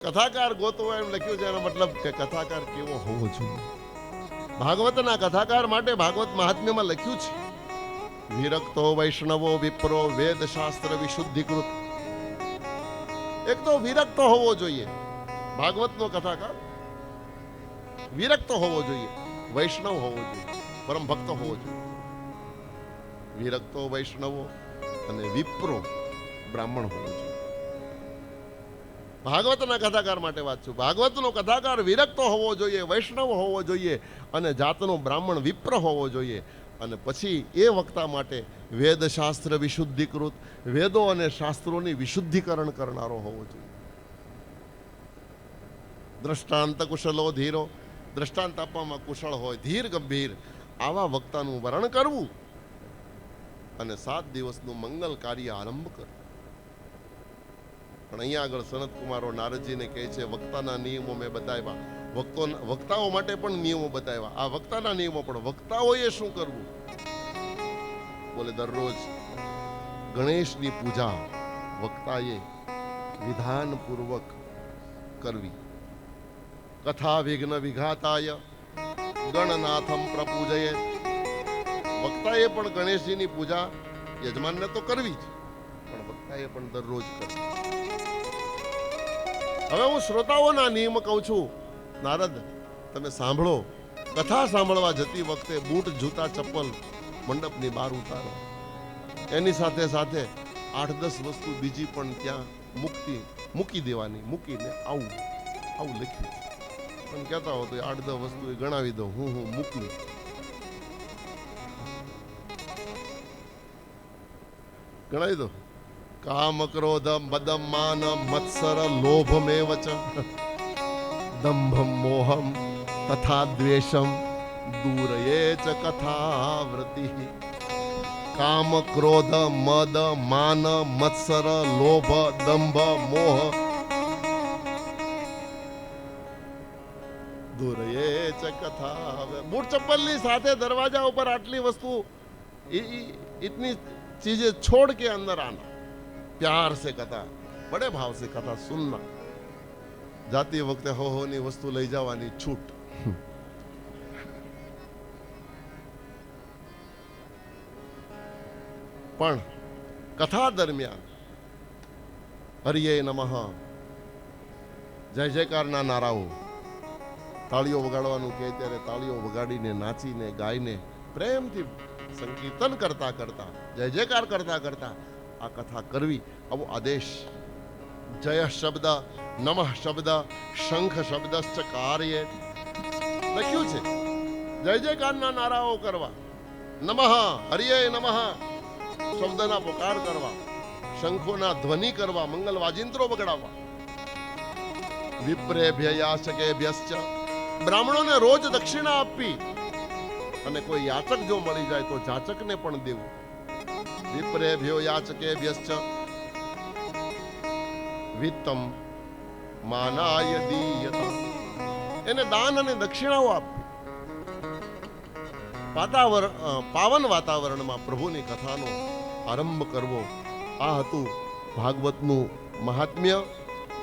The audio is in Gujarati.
કથાકાર ગોતવો એમ લખ્યું છે, એનો મતલબ કે કથાકાર કેવો હોવો જોઈએ. ભાગવતના કથાકાર માટે ભાગવત મહાત્મ્યમાં લખ્યું છે, વિરક્તો વૈષ્ણવો વિપ્રો વેદ શાસ્ત્ર વિશુદ્ધિકૃત. એક તો વિરક્ત હોવો જોઈએ, ભાગવતનો કથાકાર વિરક્ત હોવો જોઈએ, વૈષ્ણવ હોવો જોઈએ પરમ ભક્ત હોવો જોઈએ. વિરક્તો વૈષ્ણવો અને વિપ્રો બ્રાહ્મણ હોવો જોઈએ. ભાગવતના કથાકાર માટે છું. ભાગવતનો કથાકાર વિરક્ત હોવો જોઈએ, વૈષ્ણવ હોવો જોઈએ અને જાતનો બ્રાહ્મણ વિપ્ર હોવો જોઈએ. અને પછી એ વક્તા માટે વેદશાસ્ત્ર વિશુદ્ધિકૃત, વેદો અને શાસ્ત્રોની વિશુદ્ધિકરણ કરનારો હોવો જોઈએ. દ્રષ્ટાંત કુશલો ધીરો, દ્રષ્ટાંત આપવામાં કુશળ હોય, ધીર ગંભીર, આવા વક્તાનું વરણ કરવું અને સાત દિવસનું મંગલ કાર્ય આરંભ કરવું. પણ અહીંયા આગળ સનત કુમારો નારદજીને કહે છે, વક્તાના નિયમો મેં બતાવ્યા. વક્તો વક્તાઓ માટે પણ નિયમો બતાવ્યા. આ વક્તાના નિયમો પણ વક્તાઓએ શું કરવું? બોલે, દરરોજ ગણેશની પૂજા વક્તાએ વિધાનપૂર્વક કરવી. કથા વિઘ્ન વિઘાતાય, ગણનાથમ પ્રપૂજયે. વક્તાએ પણ ગણેશજીની પૂજા યજમાનને તો કરવી જ, પણ વક્તાએ પણ દરરોજ કરવી. હવે હું શ્રોતાઓના નિયમ કહું છું. નારદ, તમે સાંભળો. કથા સાંભળવા જતી વખતે બૂટ, જૂતા, ચપ્પલ મંડપની બહાર ઉતારો. એની સાથે સાથે આઠ, દસ વસ્તુ બીજી પણ ત્યાં મૂકતી, મૂકી દેવાની, મૂકીને આવું આવું લખ્યું. પણ કહેતા હો તો આઠ, દસ વસ્તુ એ ગણાવી દો હું હું મૂકું. ગણાવી દો કામ ક્રોધ મદમ માન મત્સર લોભ મેવ ચ દંભમ મોહમ તથા દ્વેષમ દૂરયે ચ કથાવ્રતિ કામ ક્રોધ મદ માન મત્સર લોભ દંભ મોહ દૂરયે ચ કથા બૂટ ચપ્પલની સાથે દરવાજા ઉપર આટલી વસ્તુ इ- इ- इतनी चीजें छोड़ के अंदर आना प्यार से कथा बड़े भाव से कथा सुनना જાતી વખતે હો હો ની વસ્તુ લઈ જવાની છૂટ પણ કથા દરમિયાન હરિયે નમઃ જય જયકારના નારાઓ તાળીઓ વગાડવાનું કહે ત્યારે તાળીઓ વગાડીને નાચીને ગાઈને પ્રેમથી સંકીર્તન કરતા કરતા જય જયકાર કરતા કરતા આ કથા કરવી, આવો આદેશ. જય શબ્દ, નમઃ શબ્દ, શંખ શબ્દ કાર્ય. લખ્યું છે? જય જયકારના નારાઓ કરવા. નમઃ, હરિયે નમઃ. શબ્દના પોકાર કરવા, શંખોના ધ્વનિ કરવા, મંગલ વાજિંત્રો વગડાવવા વિપ્રેભ્ય યાચકેભ્યશ્ચ બ્રાહ્મણોને રોજ દક્ષિણા આપવી. અને કોઈ યાચક જો મળી જાય તો જાચકને પણ દેવું. વિપ્રેભ્યો યાચકેભ્યશ્ચ વિત્તમ માનાય દીયતા એને દાન અને દક્ષિણાઓ આપવી વાતાવરણ પાવન વાતાવરણમાં પ્રભુની કથાનો આરંભ કરવો. આ હતું ભાગવતનું મહાત્મ્ય